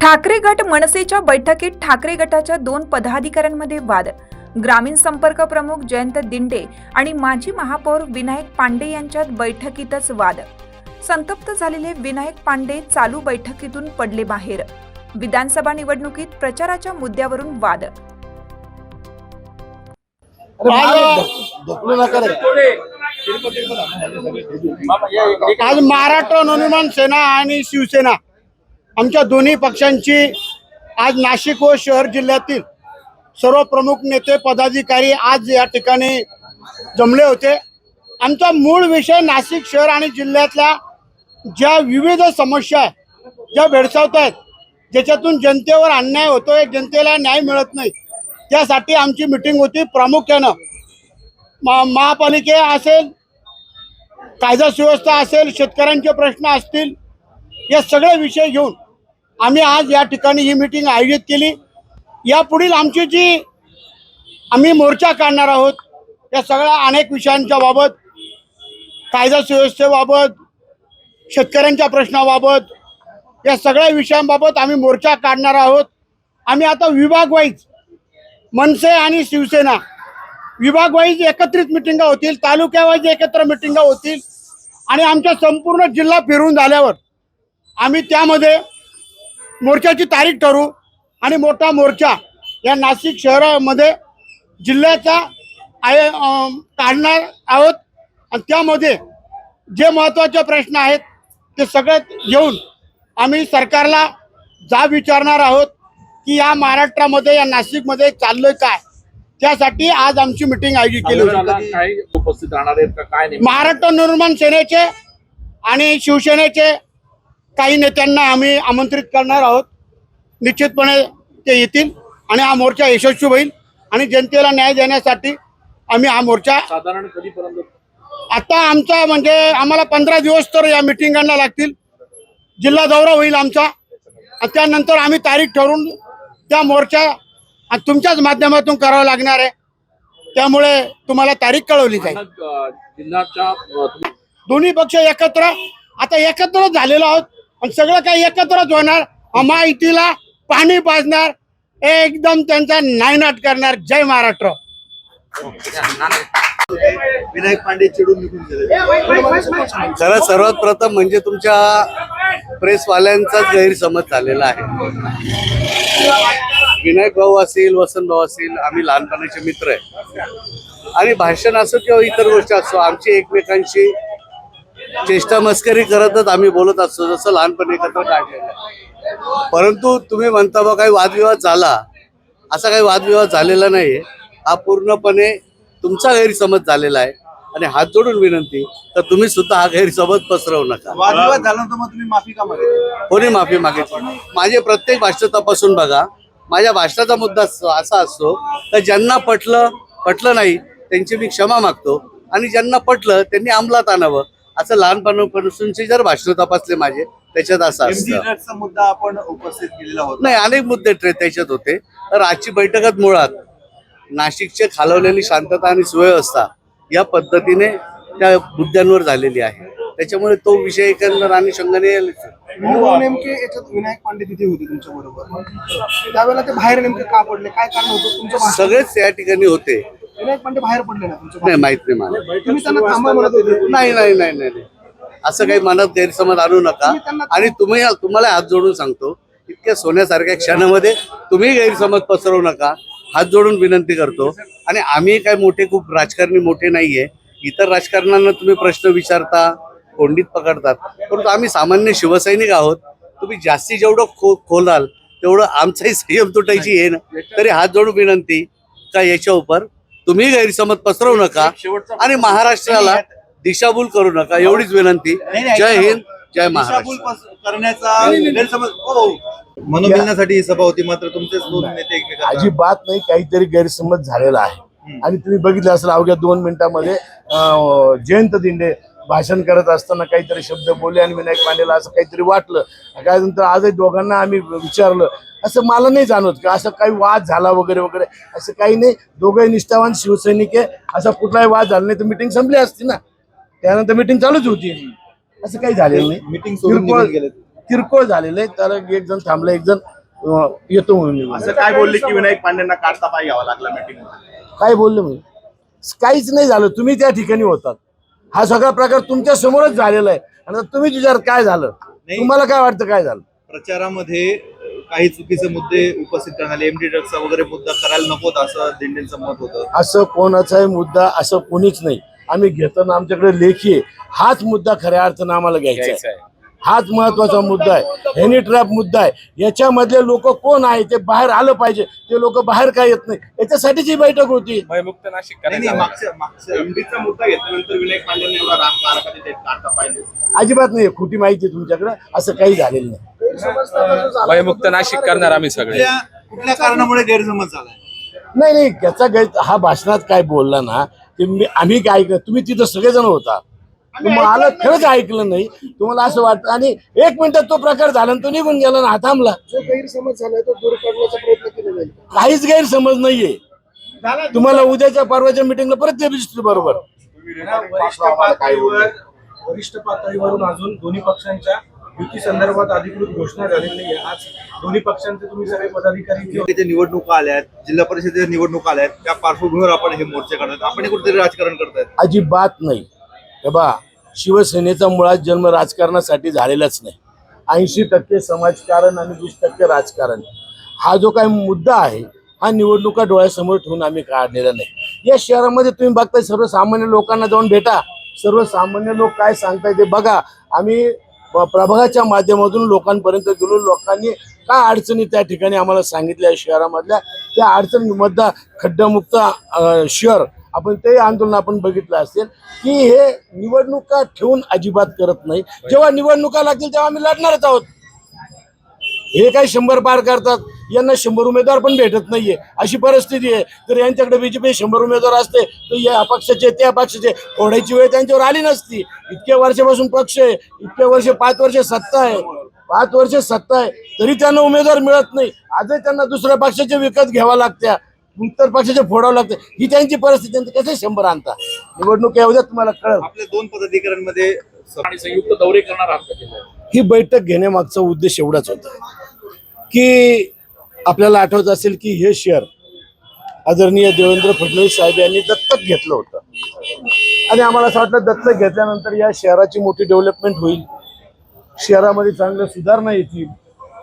ठाकरे गट मनसेच्या बैठकीत ठाकरे गटाच्या दोन पदाधिकाऱ्यांमध्ये वाद. ग्रामीण संपर्क प्रमुख जयंत दिंडे आणि माजी महापौर विनायक पांडे यांच्यात बैठकीतच वाद. संतप्त झालेले विनायक पांडे चालू बैठकीतून पडले बाहेर. विधानसभा निवडणुकीत प्रचाराच्या मुद्द्यावरून वाद. आज महाराष्ट्र नवनिर्माण सेना आणि शिवसेना आमच्या दोन्ही पक्षांची आज नाशिक व शहर जिल्ह्यातील सर्व प्रमुख नेते पदाधिकारी आज या ठिकाणी जमले होते. आमचा मूळ विषय नाशिक शहर आणि जिल्ह्यातल्या ज्या विविध समस्या आहेत ज्या भेडसावत आहेत ज्याच्यातून जनतेवर अन्याय होतोय जनतेला न्याय मिळत नाही त्यासाठी आमची मिटिंग होती. प्रामुख्यानं मा- महापालिके असेल कायदा सुव्यवस्था असेल शेतकऱ्यांचे प्रश्न असतील या सगळे विषय घेऊन आम्ही आज या ठिकाणी ही मिटिंग आयोजित केली. यापुढील आमची जी आम्ही मोर्चा काढणार आहोत या सगळ्या अनेक विषयांच्या बाबत कायदा सुव्यवस्थेबाबत शेतकऱ्यांच्या प्रश्नाबाबत या सगळ्या विषयांबाबत आम्ही मोर्चा काढणार आहोत. आम्ही आता विभाग वाईज मनसे आणि शिवसेना विभाग वाईज एकत्रित मिटिंगा होतील तालुक्यावाईज एकत्र मिटिंगा होतील आणि आमच्या संपूर्ण जिल्हा फिरून झाल्यावर आम्ही त्यामध्ये मोर्चाची तारीख ठरवू आणि मोठा मोर्चा या नाशिक शहरामध्ये जिल्ह्याचा आय काढणार आहोत. आणि त्यामध्ये जे महत्त्वाचे प्रश्न आहेत ते सगळे घेऊन आम्ही सरकारला जाब विचारणार आहोत की या महाराष्ट्रामध्ये या नाशिकमध्ये चाललंय काय? त्यासाठी आज आमची मिटिंग आयोजित केली होती. उपस्थित राहणार आहेत काय महाराष्ट्र निर्माण सेनेचे आणि शिवसेनेचे काही नेत्यांना आम्ही आमंत्रित करणार आहोत. निश्चितपणे ते येतील आणि हा मोर्चा यशस्वी होईल आणि जनतेला न्याय देण्यासाठी आम्ही हा मोर्चा साधारण कधीपर्यंत? आता आमचा म्हणजे आम्हाला पंधरा दिवस तर या मिटिंगांना लागतील. जिल्हा दौरा होईल आमचा. आणि त्यानंतर आम्ही तारीख ठरवून त्या मोर्चा तुमच्याच माध्यमातून करावा लागणार आहे. त्यामुळे तुम्हाला तारीख कळवली जाईल. दोन्ही पक्ष एकत्र. आता एकत्रच झालेलो आहोत. आणि सगळं काही एकत्रच होणार. अमायतीला पाणी पाजणार. एकदम त्यांचा नायनाट करणार. जय महाराष्ट्र. विनायक पांडे चिडून निघून गेले. खरं सर्वात प्रथम म्हणजे तुमच्या प्रेसवाल्यांचाच गैरसमज झालेला आहे. विनायक भाऊ असेल वसंत भाऊ असेल आम्ही लहानपणाचे मित्र आहे. आणि भाषण असो किंवा इतर गोष्टी असो आमची एकमेकांशी चेष्टा मस्करी करतच आम्ही बोलत असतो जसं लहानपणी एकत्र काढलेलं. परंतु तुम्ही म्हणता बा काही वादविवाद झाला. असा काही वादविवाद झालेला नाही हा पूर्णपणे तुमचा गैरसमज झालेला आहे. आणि हात जोडून विनंती तर तुम्ही सुद्धा हा गैरसमज पसरवू नका. वादविवाद झाला तर मग तुम्ही माफी का मागितली? कोणी माफी मागितली माझे प्रत्येक भाषण तपासून बघा. माझ्या भाषणाचा मुद्दा अस- असा असतो तर ज्यांना पटलं पटलं नाही त्यांची मी क्षमा मागतो. आणि ज्यांना पटलं त्यांनी अंमलात आणावं. असं लहानपणापासूनचे जर भाषण तपासले माझे त्याच्यात असं असतं. मुद्दा आपण उपस्थित केलेला होता. नाही अनेक मुद्दे त्याच्यात होते. तर आजची बैठकात मुळात नाशिकचे खालवलेली शांतता आणि सुव्यवस्था या पद्धतीने त्या मुद्द्यांवर झालेली आहे. त्याच्यामुळे तो विषय एकंदर आणि शंकाने नेमके याच्यात विनायक पांडे तिथे होते तुमच्या बरोबर त्यावेळेला ते बाहेर नेमके का पडले? काय कारण होतं? सगळेच त्या ठिकाणी होते. विनायक पांडे बाहेर नाही माहीत नाही मला. भाषणात. तुम्ही त्यांना थांबा म्हणत होते नाही नाही नाही नाही नाही. असं काही मनात गैरसमज आणू नका. आणि तुम्ही तुम्हाला हात जोडून सांगतो इतक्या सोन्यासारख्या क्षणामध्ये तुम्ही गैरसमज पसरवू नका. हात जोडून विनंती करतो. आणि आम्ही काय मोठे खूप राजकारणी मोठे नाहीये. इतर राजकारण्यांना तुम्ही प्रश्न विचारता कोंडीत पकडतात. परंतु आम्ही सामान्य शिवसैनिक आहोत. तुम्ही जास्ती जेवढं खो खोलाल तेवढं आमचाही संयम तुटायची आहे ना. तरी हात जोडून विनंती का याच्या उपर तुम्ही गैरसमज पसरवू नका आणि महाराष्ट्राला दिशाभूल करू नका. एवढीच विनंती. जय हिंद जय महाराष्ट्र. पस- करण्याचा गैरसमज हो, हो. मनोमिलनासाठी ही सभा होती मात्र तुमचेच दोन नेते एकमेकांना अजिबात नाही काहीतरी गैरसमज झालेला आहे. आणि तुम्ही बघितलं असेल अवघ्या दोन मिनिटांमध्ये जयंत दिंडे भाषण करत असताना काहीतरी शब्द बोलले आणि विनायक पांडेला असं काहीतरी वाटलं. काय नंतर आजही दोघांना आम्ही विचारलं असं मला नाही जाणवत का असं काही वाद झाला वगैरे वगैरे. असं काही नाही. दोघंही निष्ठावान शिवसैनिक आहे. असा कुठलाही वाद झाला नाही तर मिटिंग संपली असती ना. त्यानंतर मिटिंग चालूच होती. असं काही झालेलं नाही. मीटिंग किरकोळ- किरकोळ झालेलं आहे. तर एक जण थांबला एक जण येतो म्हणून निघून. असं काय बोलले की विनायक पांडेंना काढता पाय घ्यावा लागला मीटिंग काय बोलले मी काहीच नाही झालं. तुम्ही त्या ठिकाणी होतात. हा सगळा प्रकार तुमच्या समोरच झालेला आहे. आणि तुम्ही विचार काय झालं? तुम्हाला काय वाटतं काय झालं? प्रचारामध्ये काही चुकीचे मुद्दे उपस्थित आले एमडी ड्रग्सचा वगैरे मुद्दा करायला नकोत असं दिंडेंचं मत होतं. असं कोणाचाही मुद्दा असं कोणीच नाही. आम्ही घेताना आमच्याकडे लेखी हाच मुद्दा खऱ्या अर्थानं आम्हाला घ्यायचा आहे. हाच महत्त्वाचा मुद्दा आहे. हेनी ट्रॅप मुद्दा आहे. याच्यामधले लोक कोण आहे? ते बाहेर आलं पाहिजे. ते लोक बाहेर काय येत नाही? याच्यासाठीच ही बैठक होती. भयमुक्त नाशिक एमडीचा मुद्दा घेतल्यानंतर विनायक पांडेंनी एवढा राग काढला कधी ते काढता पाहिजे. अजिबात नाही. खोटी माहिती आहे तुमच्याकडे. असं काही झालेलं नाही. झाला- भयमुक्त नाशिक करणार आम्ही सगळे. कुठल्या कुठल्या कारणामुळे गैरसमज झालाय? नाही नाही. त्याचा गैर हा भाषणात काय बोलला ना ते मी आम्ही काय ऐकलं? तुम्ही तिथं सगळेजण होता. तुम्हाला खरंच ऐकलं नाही. तुम्हाला असं वाटतं. आणि एक मिनिटात तो प्रकार झाला तो निघून गेला ना हा थांबला. जो गैरसमज झालाय तो दूर करण्याचा प्रयत्न केला जाईल. काहीच गैरसमज नाहीये. तुम्हाला उद्याच्या परवाच्या मिटिंगला परत ते बरोबर. वरिष्ठ पातळीवर वरिष्ठ पातळीवरून अजून दोन्ही पक्षांच्या युती संदर्भात अधिकृत घोषणा झालेली नाही आज दोन्ही पक्षांचे तुम्ही सगळे पदाधिकारी निवडणुका आल्यात जिल्हा परिषदेच्या निवडणुका आल्यात त्या पार्श्वभूमीवर आपण हे मोर्चे करतात आपण कुठेतरी राजकारण करतायत. अजिबात नाही. हे बा शिवसेनेचा मुळात जन्म राजकारणासाठी झालेलाच नाही. ऐंशी टक्के समाजकारण आणि वीस टक्के राजकारण. हा जो काही मुद्दा आहे हा निवडणुका डोळ्यासमोर ठेवून आम्ही काढलेला नाही. या शहरामध्ये तुम्ही बघताय सर्वसामान्य लोकांना जाऊन भेटा. सर्वसामान्य लोक काय सांगताय ते बघा. आम्ही प्रभागाच्या माध्यमातून लोकांपर्यंत गेलो. लोकांनी काय अडचणी त्या ठिकाणी आम्हाला सांगितल्या शहरामधल्या? त्या अडचणीमधला खड्डामुक्त शहर आपण ते आंदोलन आपण बघितलं असेल की हे निवडणुका ठेवून अजिबात करत नाही. जेव्हा निवडणुका लागतील तेव्हा आम्ही लढणारच आहोत. हे काही शंभर पार करतात. यांना शंभर उमेदवार पण भेटत नाहीये. अशी परिस्थिती आहे. तर यांच्याकडे बीजेपी शंभर उमेदवार असते तर या पक्षाचे त्या पक्षाचे फोडायची वेळ त्यांच्यावर आली नसती. इतक्या वर्षापासून पक्ष आहे. इतक्या वर्ष पाच वर्ष सत्ता आहे. पाच वर्ष सत्ता आहे. तरी त्यांना उमेदवार मिळत नाही. आजही त्यांना दुसऱ्या पक्षाचे विकत घ्यावा लागत्या. उत्तर पक्षाचे फोडावं लागतं. ही त्यांची परिस्थिती त्यांचे कसे शंभर आणता? निवडणूक येऊ द्या तुम्हाला कळलं. आपल्या दोन पदाधिकाऱ्यांमध्ये आणि संयुक्त दौरे करणार आहात? ही बैठक घेण्यामागचा उद्देश एवढाच होता की आपल्याला आठवत असेल की हे शहर आदरणीय देवेंद्र फडणवीस साहेब यांनी दत्तक घेतलं होतं. आणि आम्हाला असं वाटलं दत्तक घेतल्यानंतर या शहराची मोठी डेव्हलपमेंट होईल. शहरामध्ये चांगल्या सुधारणा येतील.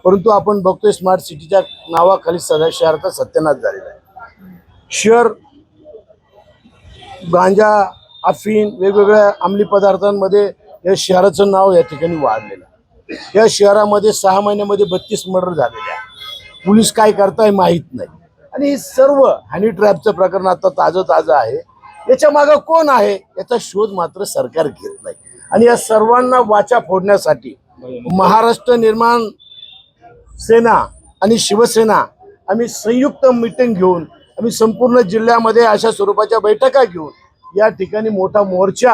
परंतु आपण बघतोय स्मार्ट सिटीच्या नावाखाली सगळ्या शहराचा सत्यानाश झालेला आहे. शहर गांजा अफीन वेगवेगळ्या अंमली पदार्थांमध्ये या शहराचं नाव या ठिकाणी वाढलेलं आहे. या शहरामध्ये सहा महिन्यामध्ये बत्तीस मर्डर झालेले आहे पोलीस काय करताय माहीत नाही. आणि हे सर्व हॅनी ट्रॅपचं प्रकरण आता ताजं ताजं आहे. याच्या मागं कोण आहे? याचा शोध मात्र सरकार घेत नाही. आणि या सर्वांना वाचा फोडण्यासाठी महाराष्ट्र निर्माण सेना आणि शिवसेना आम्ही संयुक्त मिटिंग घेऊन आम्ही संपूर्ण जिल्ह्यामध्ये अशा स्वरूपाच्या बैठका घेऊन या ठिकाणी मोठा मोर्चा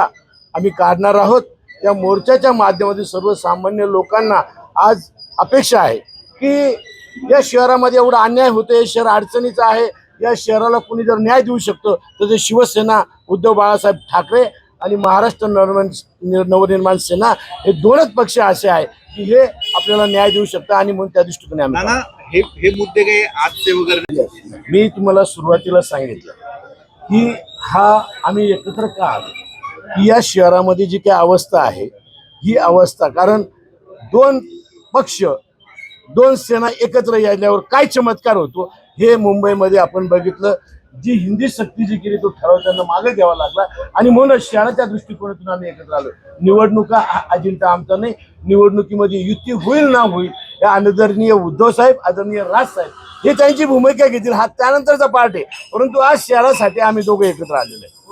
आम्ही काढणार आहोत. त्या मोर्चाच्या माध्यमातून सर्वसामान्य लोकांना आज अपेक्षा आहे की या शहरामध्ये एवढा अन्याय होतो हे शहर अडचणीचं आहे या शहराला कुणी जर न्याय देऊ शकतो तर ते शिवसेना उद्धव बाळासाहेब ठाकरे आणि महाराष्ट्र नवनिर्माण नवनिर्माण सेना हे दोनच पक्ष असे आहे की हे आपल्याला न्याय देऊ शकतात आणि म्हणून त्या दृष्टीकोने आम्ही हे हे मुद्दे काही आजचे वगैरे मी तुम्हाला सुरुवातीला सांगितलं की हा आम्ही एकत्र का आलो? की या शहरामध्ये जी काही अवस्था आहे ही अवस्था कारण दोन पक्ष दोन सेना एकत्र यायल्यावर काय चमत्कार होतो हे मुंबईमध्ये आपण बघितलं. जी हिंदी सक्ती जी केली तो ठराव त्यांना मागे घ्यावा लागला. आणि म्हणून शहराच्या दृष्टिकोनातून आम्ही एकत्र आलो. निवडणुका अजिंठा आमचा नाही निवडणुकीमध्ये युती होईल ना होईल आदरणीय उद्धव साहेब आदरणीय राज साहेब हे त्यांची भूमिका घेतील. हा त्यानंतरचा पार्ट आहे. परंतु आज शहरासाठी आम्ही दोघं एकत्र आलेलो आहे.